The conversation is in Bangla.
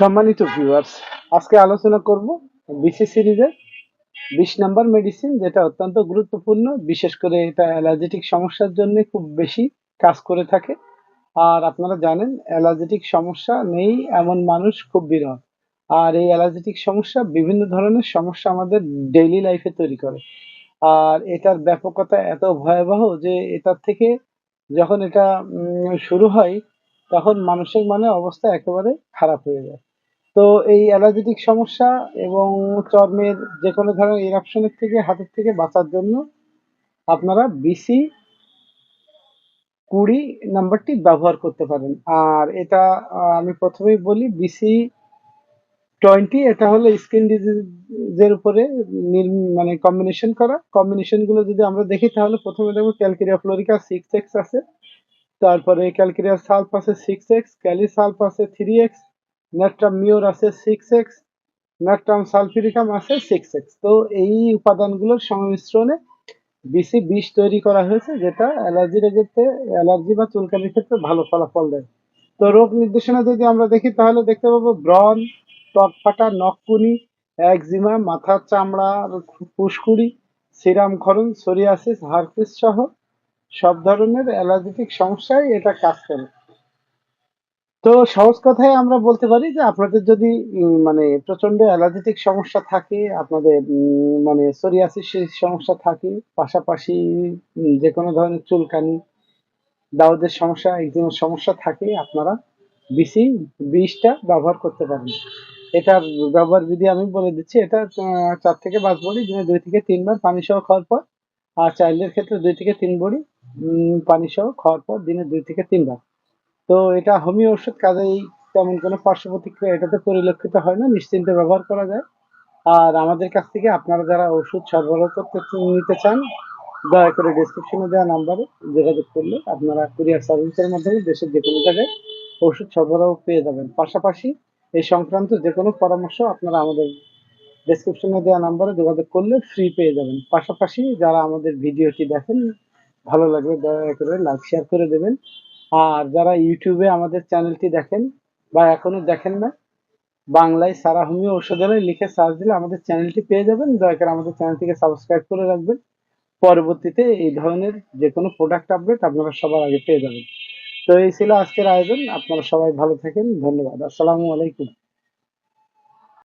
সম্মানিত ভিউয়ার্স আজকে আলোচনা করব বিসি সিরিজের বিশ নাম্বার মেডিসিন যেটা অত্যন্ত গুরুত্বপূর্ণ, বিশেষ করে এটা অ্যালার্জেটিক সমস্যার জন্য খুব বেশি কাজ করে থাকে। আর আপনারা জানেন অ্যালার্জেটিক সমস্যা নেই এমন মানুষ খুব বিরল। আর এই অ্যালার্জেটিক সমস্যা বিভিন্ন ধরনের সমস্যা আমাদের ডেইলি লাইফে তৈরি করে। আর এটার ব্যাপকতা এত ভয়াবহ যে এটার থেকে যখন এটা শুরু হয়, তখন মানুষের মানে অবস্থা একেবারে খারাপ হয়ে যায়। তো এই অ্যালার্জেটিক সমস্যা এবং চর্মের যে কোনো ধরনের ইরাপশনের থেকে, হাতের থেকে বাঁচার জন্য আপনারা বিসি কুড়ি নাম্বারটি ব্যবহার করতে পারেন। আর এটা আমি প্রথমেই বলি বিসি টোয়েন্টি এটা হলো স্কিন ডিজিজের উপরে মানে কম্বিনেশন করা। কম্বিনেশনগুলো যদি আমরা দেখি, তাহলে প্রথমে দেখব ক্যালকেরিয়া ফ্লোরিকা সিক্স এক্স আছে। তারপরে ক্যালকেরিয়া সালফ আছে সিক্স এক্স ক্যালি সালফ আছে থ্রি এক্স নেট্রাম মিওর আছে সিক্স এক্স নেট্রাম সালফিরিকাম আছে সিক্স এক্স তো এই উপাদানগুলোর সংমিশ্রণে বিসি বিষ তৈরি করা হয়েছে, যেটা অ্যালার্জির ক্ষেত্রে অ্যালার্জি বা চুলকানির ক্ষেত্রে ভালো ফলাফল দেয়। তো রোগ নির্দেশনা যদি আমরা দেখি, তাহলে দেখতে পাবো ব্রন ত্বক ফাটা নখকুনি, একজিমা মাথার চামড়া, ফুসকুড়ি, সিরাম ক্ষরণ সোরিয়াসিস, হারপিস সহ সব ধরনের অ্যালার্জিটিক সমস্যায় এটা কাজ করে। তো সহজ কথায় আমরা বলতে পারি যে আপনাদের যদি মানে প্রচণ্ড অ্যালার্জেটিক সমস্যা থাকে, আপনাদের মানে সোরিয়াসিস সমস্যা থাকে, পাশাপাশি যে কোনো ধরনের চুলকানি, দাউদের সমস্যা একজিমার সমস্যা থাকে, আপনারা বিসি বিষটা ব্যবহার করতে পারেন। এটার ব্যবহার বিধি আমি বলে দিচ্ছি, এটা চার থেকে পাঁচ বড়ি, দিনে দুই থেকে তিনবার পানি সহ খাওয়ার পর, আর চাইল্ডের ক্ষেত্রে দুই থেকে তিন বড়ি পানি সহ খাওয়ার পর দিনে দুই থেকে তিনবার। তো এটা হোমিও ওষুধ কাজেই তেমন কোনো পার্শ্ব প্রতিক্রিয়া এটাতে পরিলক্ষিত হয় না, নিশ্চিন্তে ব্যবহার করা যায়। আর আমাদের কাছ থেকে আপনারা যারা ওষুধ সরবরাহ করতে নিতে চান, দয়া করে ডিসক্রিপশনে দেওয়া নাম্বারে যোগাযোগ করলে আপনারা কুরিয়ার সার্ভিসের মাধ্যমে দেশের যে কোনো জায়গায় ওষুধ সরবরাহ পেয়ে যাবেন। পাশাপাশি এই সংক্রান্ত যে কোনো পরামর্শ আপনারা আমাদের ডেসক্রিপশনে দেওয়া নাম্বারে যোগাযোগ করলে ফ্রি পেয়ে যাবেন। পাশাপাশি যারা আমাদের ভিডিওটি দেখেন, ভালো লাগলে দয়া করে লাইক শেয়ার করে দেবেন। আর যারা ইউটিউবে আমাদের চ্যানেলটি দেখেন বা এখনও দেখেন না, বাংলায় সারা হোমিও ঔষধালয় লিখে সার্চ দিলে আমাদের চ্যানেলটি পেয়ে যাবেন। দয়া করে আমাদের চ্যানেলটিকে সাবস্ক্রাইব করে রাখবেন। পরবর্তীতে এই ধরনের যে কোনো প্রোডাক্ট আপডেট আপনারা সবার আগে পেয়ে যাবেন। তো এই ছিল আজকের আয়োজন। আপনারা সবাই ভালো থাকেন। ধন্যবাদ। আসসালামু আলাইকুম।